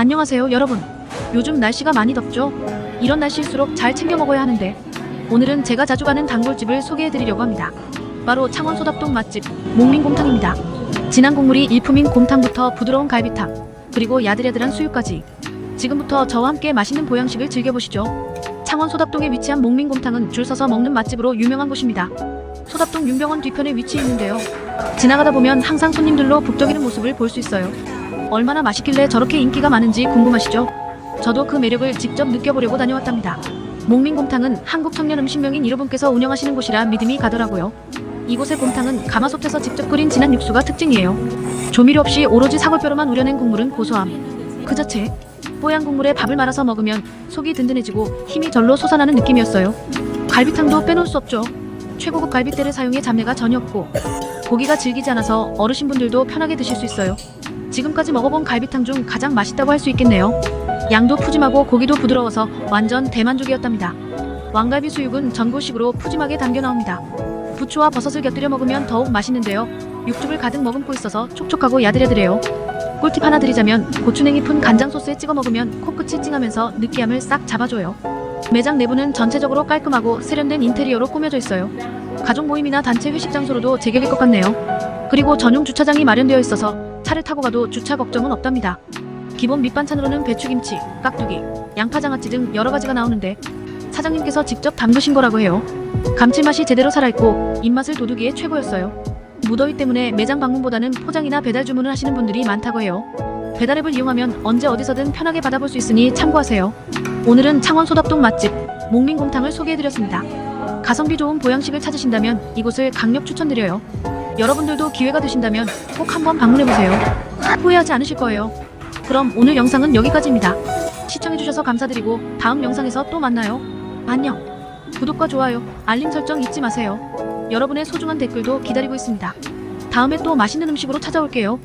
안녕하세요, 여러분. 요즘 날씨가 많이 덥죠? 이런 날씨일수록 잘 챙겨 먹어야 하는데 오늘은 제가 자주 가는 단골집을 소개해 드리려고 합니다. 바로 창원 소답동 맛집 목민곰탕입니다. 진한 국물이 일품인 곰탕부터 부드러운 갈비탕, 그리고 야들야들한 수육까지 지금부터 저와 함께 맛있는 보양식을 즐겨보시죠. 창원 소답동에 위치한 목민곰탕은 줄 서서 먹는 맛집으로 유명한 곳입니다. 소답동 윤병원 뒤편에 위치해 있는데요. 지나가다 보면 항상 손님들로 북적이는 모습을 볼 수 있어요. 얼마나 맛있길래 저렇게 인기가 많은지 궁금하시죠? 저도 그 매력을 직접 느껴보려고 다녀왔답니다. 목민곰탕은 한국 청년 음식명인 이로분께서 운영하시는 곳이라 믿음이 가더라고요. 이곳의 곰탕은 가마솥에서 직접 끓인 진한 육수가 특징이에요. 조미료 없이 오로지 사골뼈로만 우려낸 국물은 고소함. 그 자체. 뽀얀 국물에 밥을 말아서 먹으면 속이 든든해지고 힘이 절로 솟아나는 느낌이었어요. 갈비탕도 빼놓을 수 없죠. 최고급 갈비대를 사용해 잡내가 전혀 없고 고기가 질기지 않아서 어르신분들도 편하게 드실 수 있어요. 지금까지 먹어본 갈비탕 중 가장 맛있다고 할 수 있겠네요. 양도 푸짐하고 고기도 부드러워서 완전 대만족이었답니다. 왕갈비 수육은 전골식으로 푸짐하게 담겨 나옵니다. 부추와 버섯을 곁들여 먹으면 더욱 맛있는데요. 육즙을 가득 머금고 있어서 촉촉하고 야들야들해요. 꿀팁 하나 드리자면 고추냉이 푼 간장 소스에 찍어 먹으면 코끝이 찡하면서 느끼함을 싹 잡아줘요. 매장 내부는 전체적으로 깔끔하고 세련된 인테리어로 꾸며져 있어요. 가족 모임이나 단체 회식 장소로도 제격일 것 같네요. 그리고 전용 주차장이 마련되어 있어서 차를 타고 가도 주차 걱정은 없답니다. 기본 밑반찬으로는 배추김치, 깍두기, 양파장아찌 등 여러 가지가 나오는데 사장님께서 직접 담그신 거라고 해요. 감칠맛이 제대로 살아있고 입맛을 돋우기에 최고였어요. 무더위 때문에 매장 방문보다는 포장이나 배달 주문을 하시는 분들이 많다고 해요. 배달앱을 이용하면 언제 어디서든 편하게 받아볼 수 있으니 참고하세요. 오늘은 창원 소답동 맛집 목민곰탕을 소개해드렸습니다. 가성비 좋은 보양식을 찾으신다면 이곳을 강력 추천드려요. 여러분들도 기회가 되신다면 꼭 한번 방문해보세요. 후회하지 않으실 거예요. 그럼 오늘 영상은 여기까지입니다. 시청해주셔서 감사드리고 다음 영상에서 또 만나요. 안녕. 구독과 좋아요, 알림 설정 잊지 마세요. 여러분의 소중한 댓글도 기다리고 있습니다. 다음에 또 맛있는 음식으로 찾아올게요.